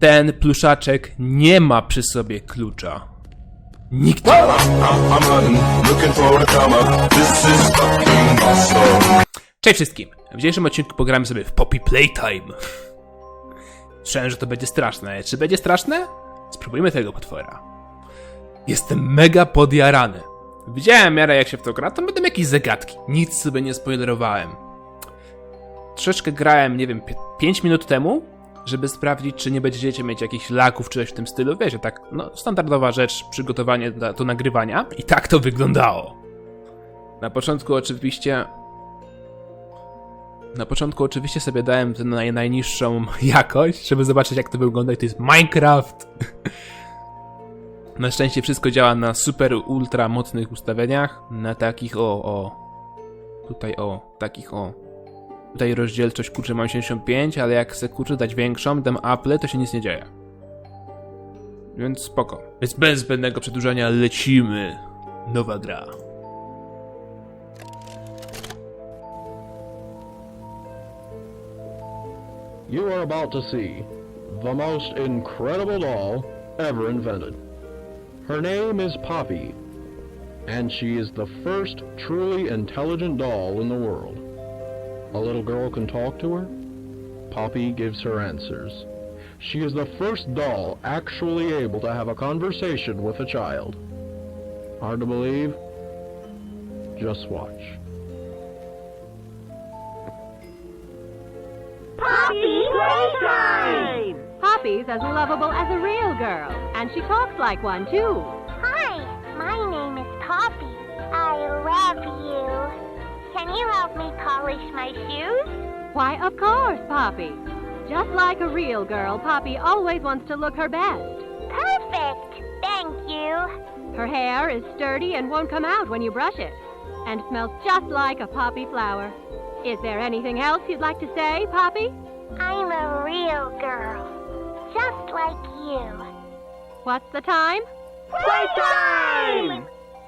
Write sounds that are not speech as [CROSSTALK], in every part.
Ten pluszaczek nie ma przy sobie klucza. Nikt. Cześć wszystkim! W dzisiejszym odcinku pogramy sobie w Poppy Playtime. Słyszałem, że to będzie straszne. Czy będzie straszne? Spróbujmy tego potwora. Jestem mega podjarany. Widziałem miarę jak się w to gra, to będą jakieś zagadki. Nic sobie nie spoilerowałem. Troszeczkę grałem, nie wiem, 5 minut temu, żeby sprawdzić, czy nie będziecie mieć jakichś laków czy coś w tym stylu. Wiecie, tak, no, standardowa rzecz, przygotowanie do, do nagrywania. I tak to wyglądało. Na początku oczywiście na początku oczywiście sobie dałem tę naj, najniższą [LAUGHS] jakość, żeby zobaczyć jak to wygląda i to jest Minecraft. [LAUGHS] Na szczęście wszystko działa na super ultra mocnych ustawieniach, na takich o, o, tutaj o, takich o. Tutaj rozdzielczość kurczę mam 85, ale jak chcę kurczę dać większą, dam Apple, to się nic nie dzieje. Więc spoko. Więc bez zbędnego przedłużania lecimy. Nowa gra. You are about to see the most incredible doll ever invented. Her name is Poppy, and she is the first truly intelligent doll in the world. A little girl can talk to her. Poppy gives her answers. She is the first doll actually able to have a conversation with a child. Hard to believe? Just watch. Poppy Playtime! Poppy's as lovable as a real girl, and she talks like one too. Can you help me polish my shoes? Why, of course, Poppy. Just like a real girl, Poppy always wants to look her best. Perfect! Thank you. Her hair is sturdy and won't come out when you brush it, and smells just like a poppy flower. Is there anything else you'd like to say, Poppy? I'm a real girl. Just like you. What's the time? Playtime!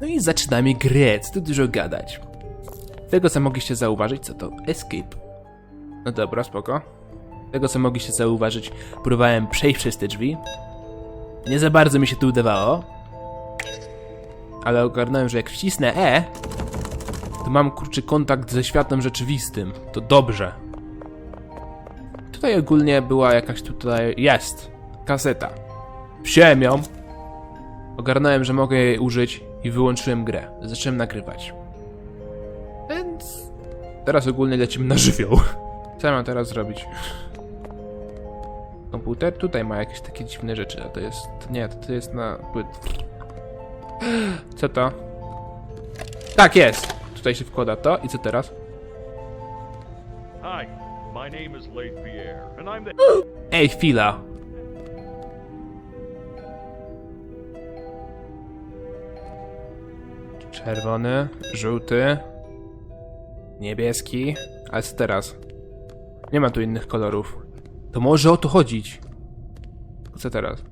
No i zaczynamy grę, co tu dużo gadać. Tego co mogliście zauważyć, co to escape. No dobra, spoko. Tego co mogliście zauważyć, próbowałem przejść przez te drzwi. Nie za bardzo mi się to udawało. Ale ogarnąłem, że jak wcisnę E, to mam kurczy kontakt ze światem rzeczywistym. To dobrze. Tutaj ogólnie była jakaś tutaj... jest. Kaseta. Wziąłem ją, Ogarnąłem, że mogę jej użyć i wyłączyłem grę. Zacząłem nagrywać. Więc teraz ogólnie lecimy na żywioł. [LAUGHS] Co ja mam teraz zrobić? Komputer tutaj ma jakieś takie dziwne rzeczy, a to jest... Nie, to, to jest na... płyt. [GASPS] Co to? Tak, jest! Tutaj się wkłada to i co teraz? Hi, my name is Leith Pierre, and I'm the. [GASPS] Ej, chwila! Czerwony, żółty, niebieski, ale co teraz? Nie ma tu innych kolorów. To może o to chodzić. Co teraz?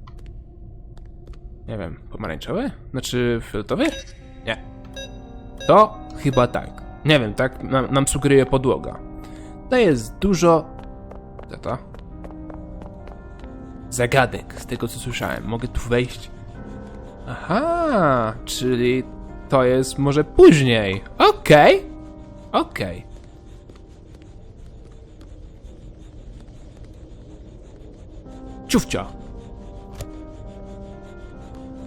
Nie wiem, pomarańczowy? Znaczy fioletowy? Nie. To chyba tak. Nie wiem, tak nam, nam sugeruje podłoga. To jest dużo... Co to? zagadek, z tego co słyszałem. Mogę tu wejść? Aha, czyli to jest może później. Okej, okej. Ciufcia.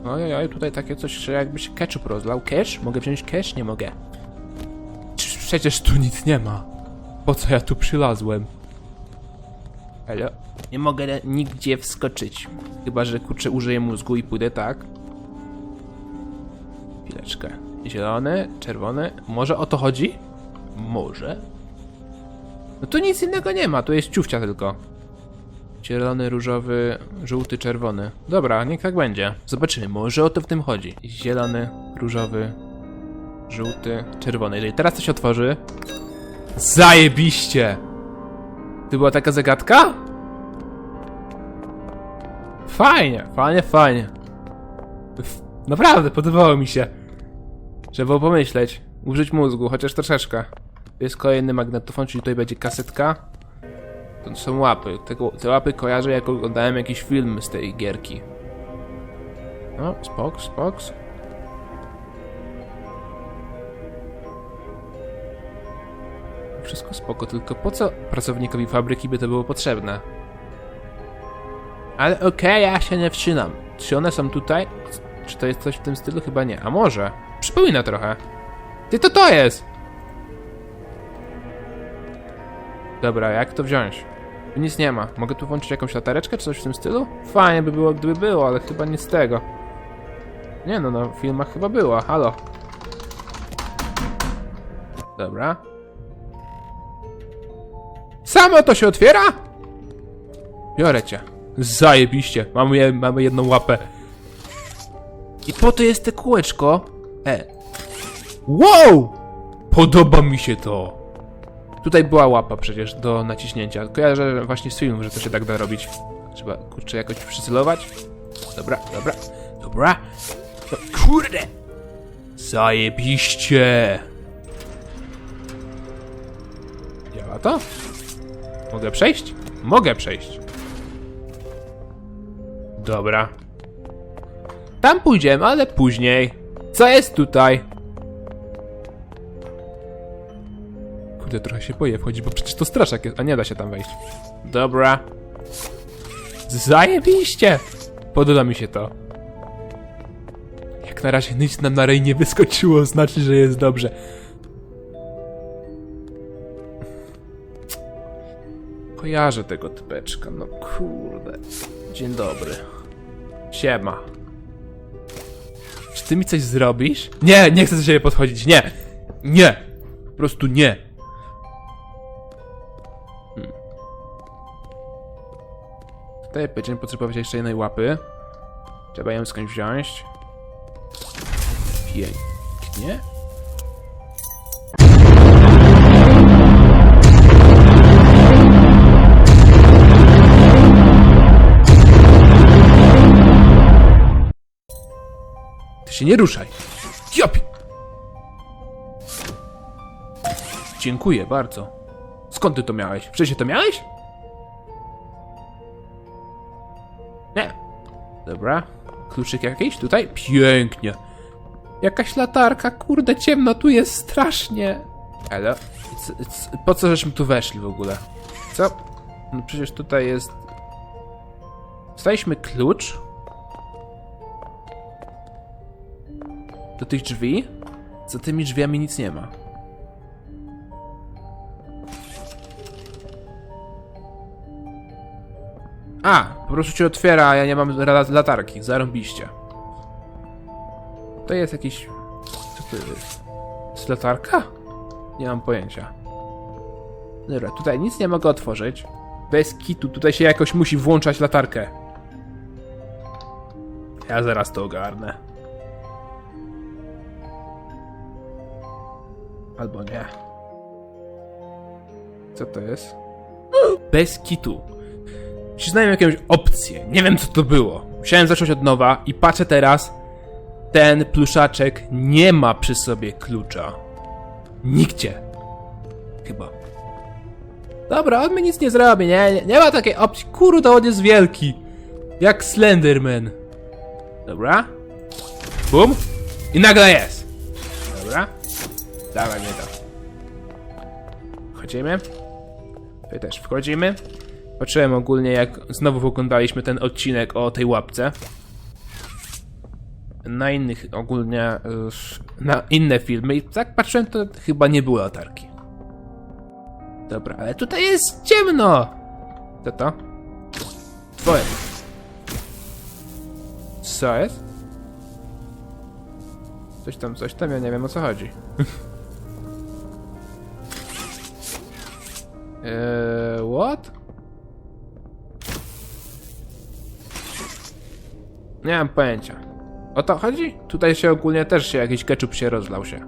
Ojej, tutaj takie coś, że jakby się ketchup rozlał. Cash? Mogę wziąć cash? Nie mogę. Przecież tu nic nie ma. Po co ja tu przylazłem? Halo? Nie mogę nigdzie wskoczyć. Chyba, że kurczę użyję mózgu i pójdę tak. Zielony, czerwony. Może o to chodzi? Może? No tu nic innego nie ma, tu jest ciufcia tylko. Zielony, różowy, żółty, czerwony. Dobra, niech tak będzie. Zobaczymy, może o to w tym chodzi. Zielony, różowy, żółty, czerwony. Jeżeli teraz się otworzy... Zajebiście! To była taka zagadka? Fajnie, fajnie, fajnie. Naprawdę, podobało mi się. Trzeba pomyśleć. Użyć mózgu, chociaż troszeczkę. To jest kolejny magnetofon, czyli tutaj będzie kasetka. To są łapy. Tego, te łapy kojarzę, jak oglądałem jakiś film z tej gierki. No, spoks, spoks. Wszystko spoko, tylko po co pracownikowi fabryki by to było potrzebne? Ale okej, ja się nie wcinam. Czy one są tutaj? Czy to jest coś w tym stylu? Chyba nie. A może? Przypomina trochę. Ty to to jest! Dobra, jak to wziąć? Tu nic nie ma. Mogę tu włączyć jakąś latareczkę czy coś w tym stylu? Fajnie by było, gdyby było, ale chyba nic z tego. Nie no, w filmach chyba było. Halo. Dobra. Samo to się otwiera? Biorę cię. Zajebiście. Mamy, mamy jedną łapę. I po to jest te kółeczko. E. Wow! Podoba mi się to. Tutaj była łapa przecież do naciśnięcia. Kojarzę właśnie z filmów, że to się tak da robić. Trzeba, kurczę, jakoś przycelować. Dobra, dobra, dobra. No, kurde! Zajebiście! Działa to? Mogę przejść? Mogę przejść. Dobra. Tam pójdziemy, ale później. Co jest tutaj? Kurde, trochę się boję wchodzić, bo przecież to straszak jest, a nie da się tam wejść. Dobra. Zajebiście! Podoba mi się to. Jak na razie nic nam na rej nie wyskoczyło, znaczy, że jest dobrze. Kojarzę tego typeczka, no kurde. Dzień dobry. Siema. Czy ty mi coś zrobisz? Nie, nie chcę do siebie podchodzić, nie! Nie! Po prostu nie! Hmm. Tutaj będziemy potrzebować jeszcze jednej łapy. Trzeba ją skądś wziąć. Pięknie. Się nie ruszaj. Jopi! Dziękuję bardzo. Skąd ty to miałeś? Wcześniej to miałeś? Nie. Dobra. Kluczyk jakiś tutaj? Pięknie. Jakaś latarka, kurde, ciemno tu jest strasznie. Ale po co żeśmy tu weszli w ogóle? Co? No przecież tutaj jest... Dostaliśmy klucz. Do tych drzwi. Za tymi drzwiami nic nie ma. A, po prostu się otwiera, a ja nie mam latarki. Zarąbiście. To jest jakiś... Co? To jest latarka? Nie mam pojęcia. Dobra, tutaj nic nie mogę otworzyć. Bez kitu, tutaj się jakoś musi włączać latarkę. Ja zaraz to ogarnę. Albo nie. Co to jest? Bez kitu. Przyznałem jakąś opcję. Nie wiem co to było. Musiałem zacząć od nowa i patrzę teraz. Ten pluszaczek nie ma przy sobie klucza. Nigdzie. Chyba. Dobra, on mi nic nie zrobi, nie? Nie, nie ma takiej opcji. Kurde, on jest wielki. Jak Slenderman. Dobra. Bum. I nagle jest. Dobra. Dawaj mnie to. Wchodzimy. Tutaj też wchodzimy. Patrzyłem ogólnie, jak znowu oglądaliśmy ten odcinek o tej łapce. Na innych ogólnie. Na inne filmy. I tak patrzyłem, to chyba nie było latarki. Dobra, ale tutaj jest ciemno! Co to? Twoje. Co jest? Coś tam, coś tam, ja nie wiem o co chodzi. [LAUGHS] Eee, what? Nie mam pojęcia. O to chodzi? Tutaj się ogólnie też się jakiś ketchup się rozlał się.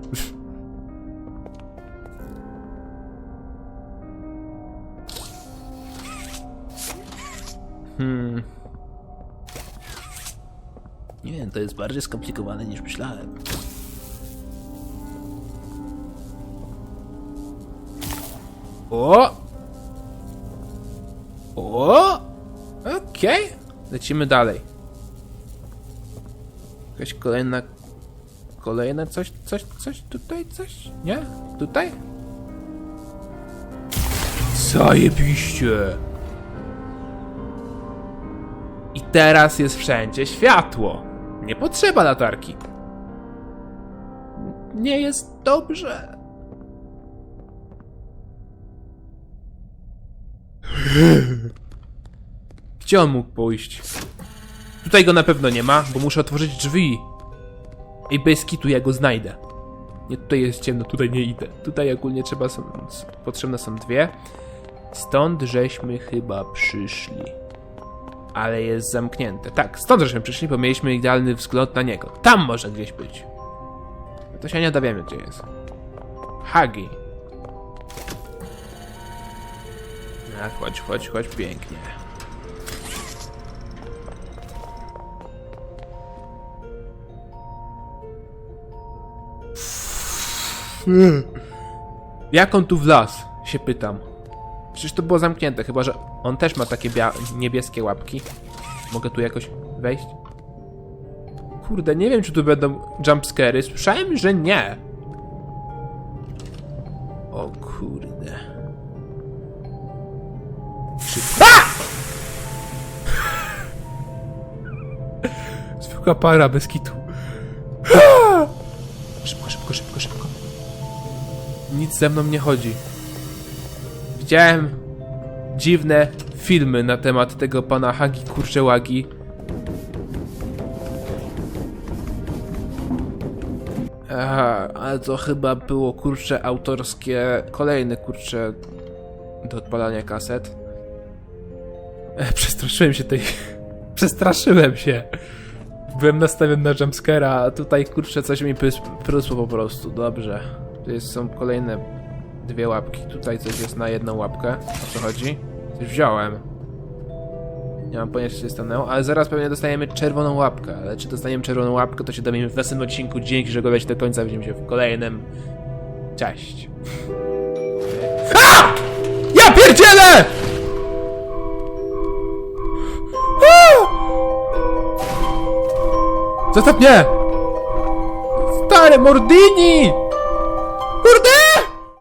Hmm. Nie wiem, to jest bardziej skomplikowane niż myślałem. O! O! Okej. Lecimy dalej. Jakaś kolejna... Kolejne coś, coś, coś tutaj, coś? Nie? Tutaj? Zajebiście! I teraz jest wszędzie światło. Nie potrzeba latarki. Nie jest dobrze. [LAUGHS] Gdzie on mógł pójść? Tutaj go na pewno nie ma, bo muszę otworzyć drzwi. I bez kitu ja go znajdę. Nie, tutaj jest ciemno, tutaj nie idę. Tutaj ogólnie trzeba są, potrzebne są dwie. Stąd żeśmy chyba przyszli. Ale jest zamknięte. Tak, stąd żeśmy przyszli, bo mieliśmy idealny wzgląd na niego. Tam może gdzieś być. To się nie dowiemy, gdzie jest. Hagi. A, chodź, chodź, chodź, pięknie. Jak on tu wlazł? Się pytam. Przecież to było zamknięte, chyba że on też ma takie niebieskie łapki. Mogę tu jakoś wejść? Kurde, nie wiem czy tu będą jumpscary. Słyszałem, że nie. O kurde. Czy... [LAUGHS] Zwykła para bez kitu. Nic ze mną nie chodzi. Widziałem dziwne filmy na temat tego pana Hagi Kurczełagi. Aha, ale to chyba było kurcze autorskie, kolejne kurcze do odpalania kaset. E, przestraszyłem się tej... [LAUGHS] Przestraszyłem się. Byłem nastawiony na jumpscare'a, a tutaj kurczę coś mi prys- prysło po prostu. Dobrze. Tu jest, są kolejne dwie łapki. Tutaj coś jest na jedną łapkę. O co chodzi? Coś wziąłem. Nie mam pojęcia, co się stanęło, ale zaraz pewnie dostajemy czerwoną łapkę. Ale czy dostaniemy czerwoną łapkę, to się dowiemy w następnym odcinku. Dzięki, że oglądaliście do końca. Widzimy się w kolejnym. Cześć. A! Ja pierdzielę! Zostaw mnie! Stary Mordini!